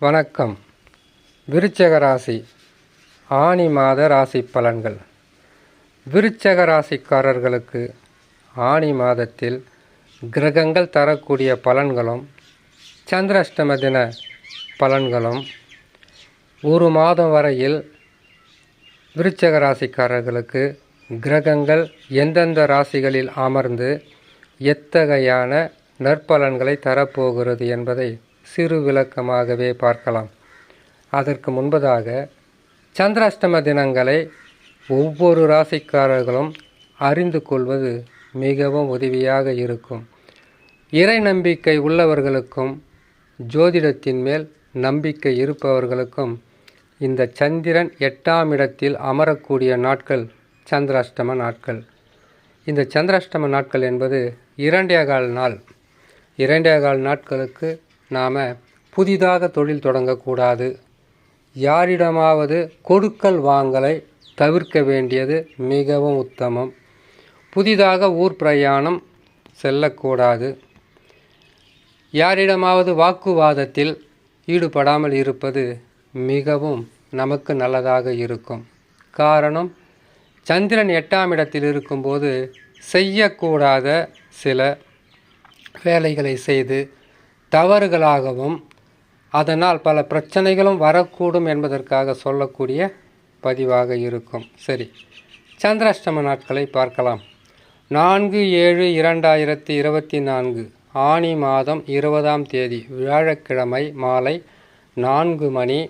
வணக்கம். விருச்சக ராசி ஆனி மாத ராசி பலன்கள். விருச்சக ராசிக்காரர்களுக்கு ஆனி மாதத்தில் கிரகங்கள் தரக்கூடிய பலன்களும் சந்திராஷ்டம தின பலன்களும் ஒரு மாதம் வரையில் விருச்சக ராசிக்காரர்களுக்கு கிரகங்கள் எந்தெந்த ராசிகளில் அமர்ந்து எத்தகையான நற்பலன்களை தரப்போகிறது என்பதை சிறு விளக்கமாகவே பார்க்கலாம். அதற்கு முன்பதாக சந்திராஷ்டம தினங்களை ஒவ்வொரு ராசிக்காரர்களும் அறிந்து கொள்வது மிகவும் உதவியாக இருக்கும். இறை நம்பிக்கை உள்ளவர்களுக்கும் ஜோதிடத்தின் மேல் நம்பிக்கை இருப்பவர்களுக்கும் இந்த சந்திரன் எட்டாம் இடத்தில் அமரக்கூடிய நாட்கள் சந்திராஷ்டம நாட்கள். இந்த சந்திராஷ்டம நாட்கள் என்பது இரண்டே கால் நாள். இரண்டே கால் நாட்களுக்கு நாம் புதிதாக தொழில் தொடங்கக்கூடாது. யாரிடமாவது கொடுக்கல் வாங்கலை தவிர்க்க வேண்டியது மிகவும் உத்தமம். புதிதாக ஊர் பிரயாணம் செல்லக்கூடாது. யாரிடமாவது வாக்குவாதத்தில் ஈடுபடாமல் இருப்பது மிகவும் நமக்கு நல்லதாக இருக்கும். காரணம் சந்திரன் எட்டாம் இடத்தில் இருக்கும்போது செய்யக்கூடாத சில வேலைகளை செய்து தவறுகளாகவும் அதனால் பல பிரச்சனைகளும் வரக்கூடும் என்பதற்காக சொல்லக்கூடிய பதிவாக இருக்கும். சரி சந்திராஷ்டம நாட்களை பார்க்கலாம். நான்கு ஏழு இரண்டாயிரத்தி இருபத்தி நான்கு ஆனி மாதம் இருபதாம் தேதி வியாழக்கிழமை மாலை நான்கு மணி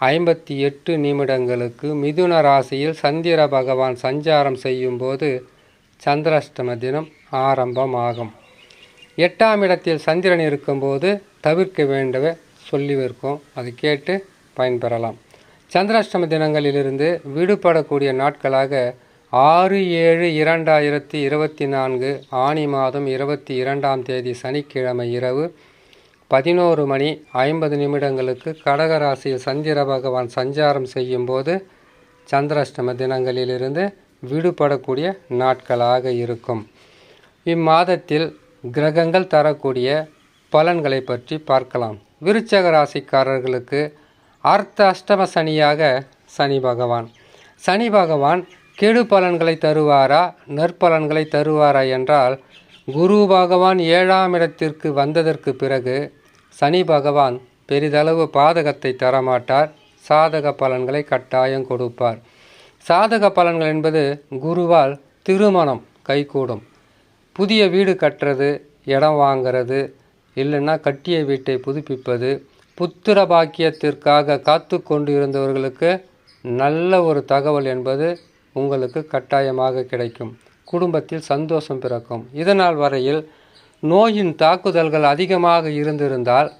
ஐம்பத்தி எட்டு நிமிடங்களுக்கு மிதுன ராசியில் சந்திர பகவான் சஞ்சாரம் செய்யும்போது சந்திராஷ்டம தினம் ஆரம்பமாகும். எட்டாம் இடத்தில் சந்திரன் இருக்கும்போது தவிர்க்க வேண்டவே சொல்லிவிருக்கோம் அது கேட்டு பயன்பெறலாம். சந்திராஷ்டம தினங்களிலிருந்து விடுபடக்கூடிய நாட்களாக ஆறு ஏழு இரண்டாயிரத்தி இருபத்தி நான்கு ஆனி மாதம் இருபத்தி இரண்டாம் தேதி சனிக்கிழமை இரவு பதினோரு மணி ஐம்பது நிமிடங்களுக்கு கடகராசியில் சந்திர பகவான் சஞ்சாரம் செய்யும்போது சந்திராஷ்டம தினங்களிலிருந்து விடுபடக்கூடிய நாட்களாக இருக்கும். இம்மாதத்தில் கிரகங்கள் தரக்கூடிய பலன்களை பற்றி பார்க்கலாம். விருச்சக ராசிக்காரர்களுக்கு அர்த்த அஷ்டம சனியாக சனி பகவான். சனி பகவான் கெடு பலன்களை தருவாரா நற்பலன்களை தருவாரா என்றால் குரு பகவான் ஏழாம் இடத்திற்கு வந்ததற்கு பிறகு சனி பகவான் பெரிதளவு பாதகத்தை தரமாட்டார் சாதக பலன்களை கட்டாயம் கொடுப்பார். சாதக பலன்கள் என்பது குருவால் திருமணம் கைகூடும். புதிய வீடு கட்டுறது இடம் வாங்கிறது இல்லைன்னா கட்டிய வீட்டை புதுப்பிப்பது புத்திர பாக்கியத்திற்காக காத்து கொண்டு இருந்தவர்களுக்கு நல்ல ஒரு தகவல் என்பது உங்களுக்கு கட்டாயமாக கிடைக்கும். குடும்பத்தில் சந்தோஷம் பிறக்கும். இதனால் வரையில் நோயின் தாக்குதல்கள் அதிகமாக இருந்திருந்தால்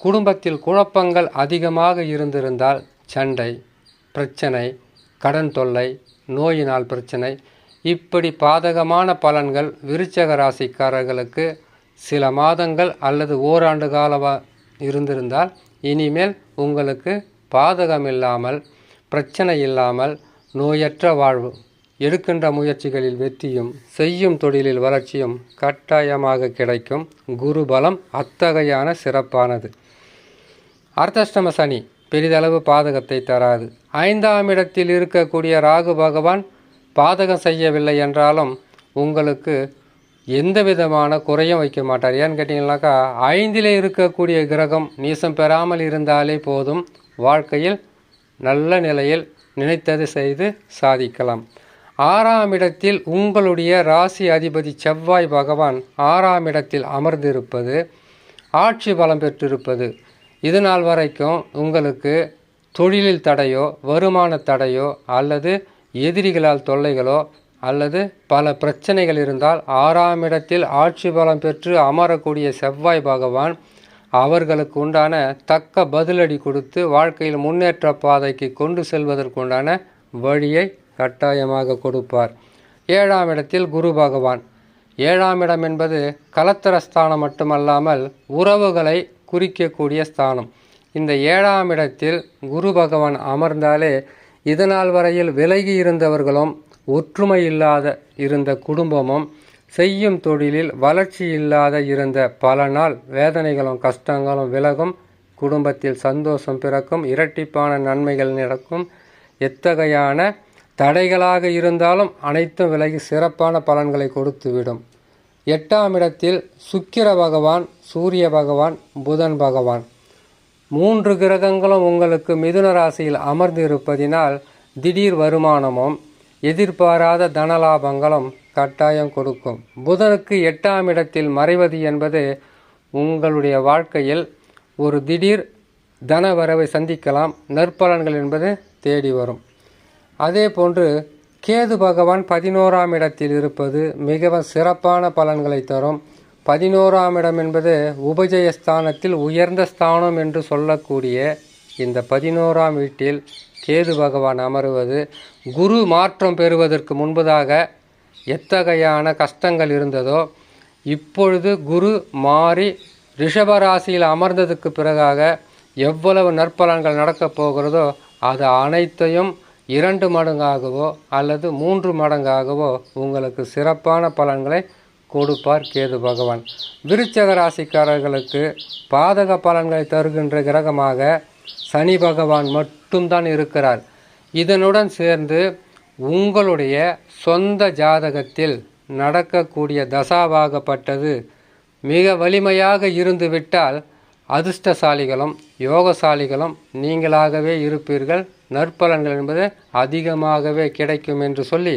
குடும்பத்தில் குழப்பங்கள் அதிகமாக இருந்திருந்தால் சண்டை பிரச்சனை கடன் தொல்லை நோயினால் பிரச்சனை இப்படி பாதகமான பலன்கள் விருச்சக ராசிக்காரர்களுக்கு சில மாதங்கள் அல்லது ஓராண்டு காலமாக இருந்திருந்தால் இனிமேல் உங்களுக்கு பாதகம் இல்லாமல் பிரச்சனை இல்லாமல் நோயற்ற வாழ்வு எடுக்கின்ற முயற்சிகளில் வெற்றியும் செய்யும் தொழிலில் வளர்ச்சியும் கட்டாயமாக கிடைக்கும். குருபலம் அத்தகையான சிறப்பானது. அர்த்தஷ்டம சனி பெரிதளவு பாதகத்தை தராது. ஐந்தாம் இடத்தில் இருக்கக்கூடிய ராகு பகவான் பாதகம் செய்யவில்லை என்றாலும் உங்களுக்கு எந்த விதமான குறையும் வைக்க மாட்டார். ஏன்னு கேட்டிங்கனாக்கா ஐந்திலே இருக்கக்கூடிய கிரகம் நீசம் பெறாமல் இருந்தாலே போதும். வாழ்க்கையில் நல்ல நிலையில் நினைத்தது செய்து சாதிக்கலாம். ஆறாம் இடத்தில் உங்களுடைய ராசி அதிபதி செவ்வாய் பகவான் ஆறாம் இடத்தில் அமர்ந்திருப்பது ஆட்சி பலம் பெற்றிருப்பது. இது நாள் வரைக்கும் உங்களுக்கு தொழிலில் தடையோ வருமான தடையோ அல்லது எதிரிகளால் தொல்லைகளோ அல்லது பல பிரச்சனைகள் இருந்தால் ஆறாம் இடத்தில் ஆட்சி பலம் பெற்று அமரக்கூடிய செவ்வாய் பகவான் அவர்களுக்கு உண்டான தக்க பதிலடி கொடுத்து வாழ்க்கையில் முன்னேற்ற பாதைக்கு கொண்டு செல்வதற்குண்டான வழியை கட்டாயமாக கொடுப்பார். ஏழாம் இடத்தில் குரு பகவான். ஏழாம் இடம் என்பது கலத்தர ஸ்தானம் மட்டுமல்லாமல் உறவுகளை குறிக்கக்கூடிய ஸ்தானம். இந்த ஏழாம் இடத்தில் குரு பகவான் அமர்ந்தாலே இதனால் வரையில் விலகி இருந்தவர்களும் ஒற்றுமை இல்லாத இருந்த குடும்பமும் செய்யும் தொழிலில் வளர்ச்சி இல்லாத இருந்த பல நாள் வேதனைகளும் கஷ்டங்களும் விலகும் குடும்பத்தில் சந்தோஷம் பிறக்கும் இரட்டிப்பான நன்மைகள் நடக்கும். எத்தகையான தடைகளாக இருந்தாலும் அனைத்தும் விலகி சிறப்பான பலன்களை கொடுத்துவிடும். எட்டாம் இடத்தில் சுக்கிர பகவான் சூரிய பகவான் புதன் பகவான். மூன்று கிரகங்களும் உங்களுக்கு மிதுன ராசியில் அமர்ந்து இருப்பதினால் திடீர் வருமானமும் எதிர்பாராத தனலாபங்களும் கட்டாயம் கொடுக்கும். புதனுக்கு எட்டாம் இடத்தில் மறைவது என்பது உங்களுடைய வாழ்க்கையில் ஒரு திடீர் தன வரவை சந்திக்கலாம். நற்பலன்கள் என்பது தேடி வரும். அதே போன்று கேது பகவான் பதினோராம் இடத்தில் இருப்பது மிகவும் சிறப்பான பலன்களை தரும். பதினோராம் இடம் என்பது உபஜயஸ்தானத்தில் உயர்ந்த ஸ்தானம் என்று சொல்லக்கூடிய இந்த பதினோராம் வீட்டில் கேது பகவான் அமருவது குரு மாற்றம் பெறுவதற்கு முன்பதாக எத்தகையான கஷ்டங்கள் இருந்ததோ இப்பொழுது குரு மாறி ரிஷபராசியில் அமர்ந்ததுக்கு பிறகாக எவ்வளவு நற்பலன்கள் நடக்கப் போகிறதோ அது அனைத்தையும் இரண்டு மடங்காகவோ அல்லது மூன்று மடங்காகவோ உங்களுக்கு சிறப்பான பலன்களை கொடுப்பார் கேது பகவான். விருச்சக ராசிக்காரர்களுக்கு பாதக பலன்களை தருகின்ற கிரகமாக சனி பகவான் மட்டும்தான் இருக்கிறார். இதனுடன் சேர்ந்து உங்களுடைய சொந்த ஜாதகத்தில் நடக்கக்கூடிய தசாவாகப்பட்டது மிக வலிமையாக இருந்துவிட்டால் அதிர்ஷ்டசாலிகளும் யோகசாலிகளும் நீங்களாகவே இருப்பீர்கள். நற்பலன்கள் என்பது அதிகமாகவே கிடைக்கும் என்று சொல்லி